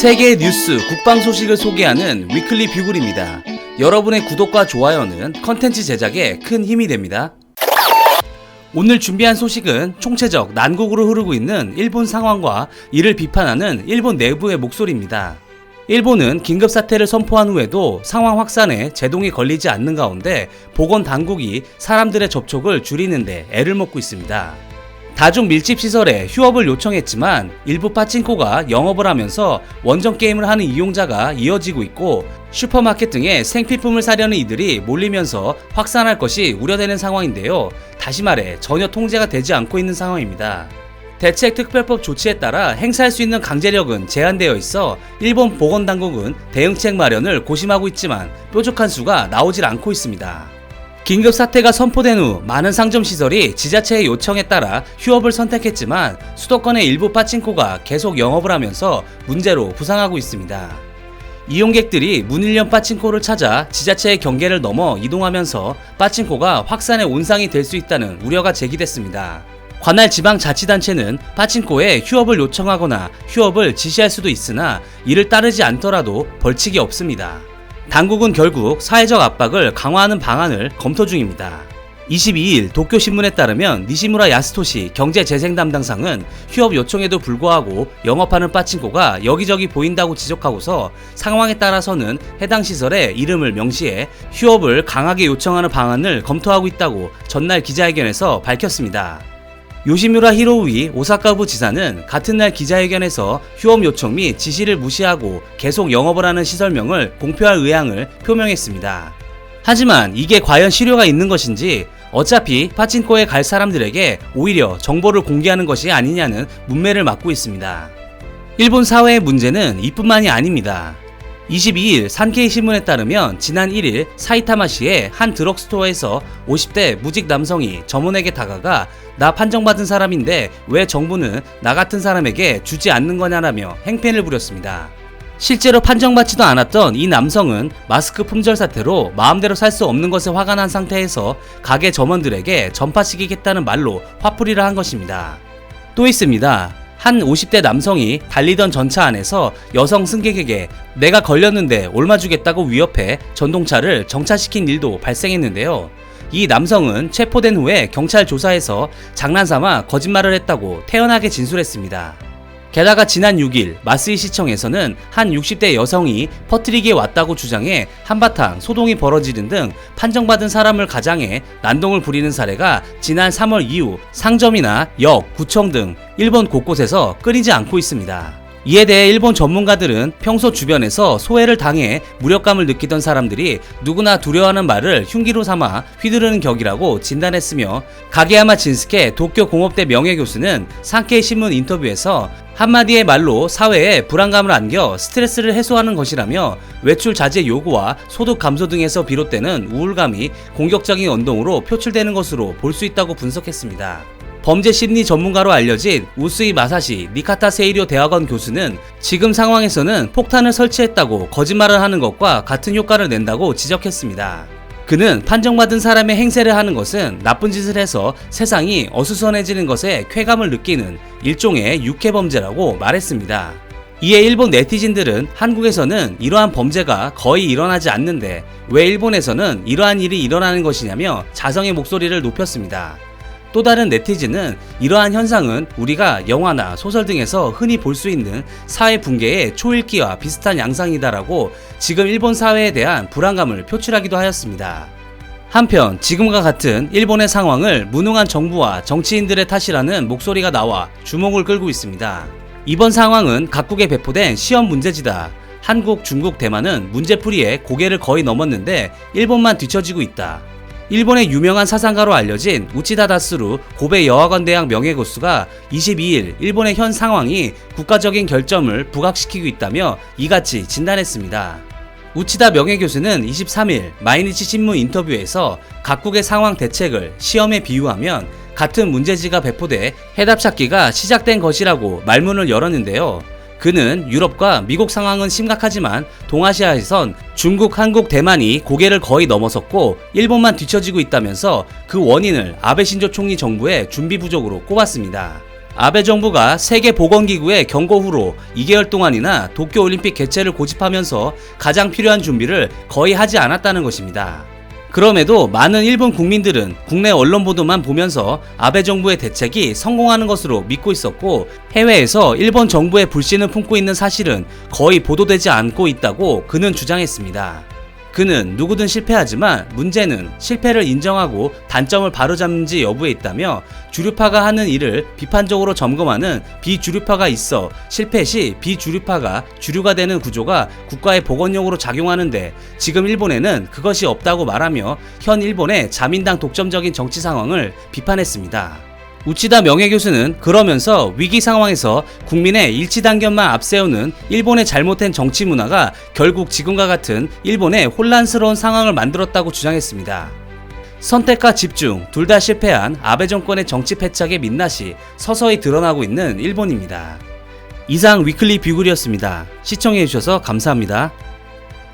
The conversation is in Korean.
세계 뉴스, 국방 소식을 소개하는 위클리 뷰글입니다. 여러분의 구독과 좋아요는 컨텐츠 제작에 큰 힘이 됩니다. 오늘 준비한 소식은 총체적 난국으로 흐르고 있는 일본 상황과 이를 비판하는 일본 내부의 목소리입니다. 일본은 긴급 사태를 선포한 후에도 상황 확산에 제동이 걸리지 않는 가운데 보건 당국이 사람들의 접촉을 줄이는데 애를 먹고 있습니다. 다중 밀집 시설에 휴업을 요청했지만 일부 파친코가 영업을 하면서 원정 게임을 하는 이용자가 이어지고 있고 슈퍼마켓 등의 생필품을 사려는 이들이 몰리면서 확산할 것이 우려되는 상황인데요. 다시 말해 전혀 통제가 되지 않고 있는 상황입니다. 대책 특별법 조치에 따라 행사할 수 있는 강제력은 제한되어 있어 일본 보건당국은 대응책 마련을 고심하고 있지만 뾰족한 수가 나오질 않고 있습니다. 긴급 사태가 선포된 후 많은 상점 시설이 지자체의 요청에 따라 휴업을 선택했지만 수도권의 일부 파친코가 계속 영업을 하면서 문제로 부상하고 있습니다. 이용객들이 문일련 빠친코를 찾아 지자체의 경계를 넘어 이동하면서 빠친코가 확산의 온상이 될 수 있다는 우려가 제기됐습니다. 관할 지방 자치단체는 빠친코에 휴업을 요청하거나 휴업을 지시할 수도 있으나 이를 따르지 않더라도 벌칙이 없습니다. 당국은 결국 사회적 압박을 강화하는 방안을 검토 중입니다. 22일 도쿄신문에 따르면 니시무라 야스토시 경제재생 담당상은 휴업 요청에도 불구하고 영업하는 빠친코가 여기저기 보인다고 지적하고서 상황에 따라서는 해당 시설에 이름을 명시해 휴업을 강하게 요청하는 방안을 검토하고 있다고 전날 기자회견에서 밝혔습니다. 요시무라 히로우이 오사카부 지사는 같은 날 기자회견에서 휴업 요청 및 지시를 무시하고 계속 영업을 하는 시설명을 공표할 의향을 표명했습니다. 하지만 이게 과연 실효가 있는 것인지 어차피 파친코에 갈 사람들에게 오히려 정보를 공개하는 것이 아니냐는 문매를 맞고 있습니다. 일본 사회의 문제는 이뿐만이 아닙니다. 22일 산케이 신문에 따르면 지난 1일 사이타마시의 한 드럭스토어에서 50대 무직 남성이 점원에게 다가가 나 판정받은 사람인데 왜 정부는 나 같은 사람에게 주지 않는 거냐라며 행패를 부렸습니다. 실제로 판정받지도 않았던 이 남성은 마스크 품절 사태로 마음대로 살 수 없는 것에 화가 난 상태에서 가게 점원들에게 전파시키겠다는 말로 화풀이를 한 것입니다. 또 있습니다. 한 50대 남성이 달리던 전차 안에서 여성 승객에게 내가 걸렸는데 얼마 주겠다고 위협해 전동차를 정차시킨 일도 발생했는데요. 이 남성은 체포된 후에 경찰 조사에서 장난삼아 거짓말을 했다고 태연하게 진술했습니다. 게다가 지난 6일 마스이 시청에서는 한 60대 여성이 퍼트리기에 왔다고 주장해 한바탕 소동이 벌어지는 등 판정받은 사람을 가장해 난동을 부리는 사례가 지난 3월 이후 상점이나 역, 구청 등 일본 곳곳에서 끊이지 않고 있습니다. 이에 대해 일본 전문가들은 평소 주변에서 소외를 당해 무력감을 느끼던 사람들이 누구나 두려워하는 말을 흉기로 삼아 휘두르는 격이라고 진단했으며 가게야마 진스케 도쿄 공업대 명예교수는 상케이 신문 인터뷰에서 한마디의 말로 사회에 불안감을 안겨 스트레스를 해소하는 것이라며 외출 자제 요구와 소득 감소 등에서 비롯되는 우울감이 공격적인 언동으로 표출되는 것으로 볼 수 있다고 분석했습니다. 범죄 심리 전문가로 알려진 우스이 마사시 니카타 세이료 대학원 교수는 지금 상황에서는 폭탄을 설치했다고 거짓말을 하는 것과 같은 효과를 낸다고 지적했습니다. 그는 판정받은 사람의 행세를 하는 것은 나쁜 짓을 해서 세상이 어수선해지는 것에 쾌감을 느끼는 일종의 육해범죄라고 말했습니다. 이에 일본 네티즌들은 한국에서는 이러한 범죄가 거의 일어나지 않는데 왜 일본에서는 이러한 일이 일어나는 것이냐며 자성의 목소리를 높였습니다. 또 다른 네티즌은 이러한 현상은 우리가 영화나 소설 등에서 흔히 볼 수 있는 사회 붕괴의 초읽기와 비슷한 양상이다라고 지금 일본 사회에 대한 불안감을 표출하기도 하였습니다. 한편 지금과 같은 일본의 상황을 무능한 정부와 정치인들의 탓이라는 목소리가 나와 주목을 끌고 있습니다. 이번 상황은 각국에 배포된 시험 문제지다. 한국, 중국, 대만은 문제풀이에 고개를 거의 넘었는데 일본만 뒤처지고 있다. 일본의 유명한 사상가로 알려진 우치다 다스루 고베 여학원 대학 명예교수가 22일 일본의 현 상황이 국가적인 결점을 부각시키고 있다며 이같이 진단했습니다. 우치다 명예교수는 23일 마이니치 신문 인터뷰에서 각국의 상황 대책을 시험에 비유하면 같은 문제지가 배포돼 해답 찾기가 시작된 것이라고 말문을 열었는데요. 그는 유럽과 미국 상황은 심각하지만 동아시아에선 중국, 한국, 대만이 고개를 거의 넘어섰고 일본만 뒤처지고 있다면서 그 원인을 아베 신조 총리 정부의 준비 부족으로 꼽았습니다. 아베 정부가 세계보건기구의 경고 후로 2개월 동안이나 도쿄올림픽 개최를 고집하면서 가장 필요한 준비를 거의 하지 않았다는 것입니다. 그럼에도 많은 일본 국민들은 국내 언론 보도만 보면서 아베 정부의 대책이 성공하는 것으로 믿고 있었고 해외에서 일본 정부의 불신을 품고 있는 사실은 거의 보도되지 않고 있다고 그는 주장했습니다. 그는 누구든 실패하지만 문제는 실패를 인정하고 단점을 바로잡는지 여부에 있다며 주류파가 하는 일을 비판적으로 점검하는 비주류파가 있어 실패 시 비주류파가 주류가 되는 구조가 국가의 보건용으로 작용하는데 지금 일본에는 그것이 없다고 말하며 현 일본의 자민당 독점적인 정치 상황을 비판했습니다. 우치다 명예교수는 그러면서 위기 상황에서 국민의 일치단결만 앞세우는 일본의 잘못된 정치 문화가 결국 지금과 같은 일본의 혼란스러운 상황을 만들었다고 주장했습니다. 선택과 집중 둘 다 실패한 아베 정권의 정치 패착의 민낯이 서서히 드러나고 있는 일본입니다. 이상 위클리 뷰글이었습니다. 시청해주셔서 감사합니다.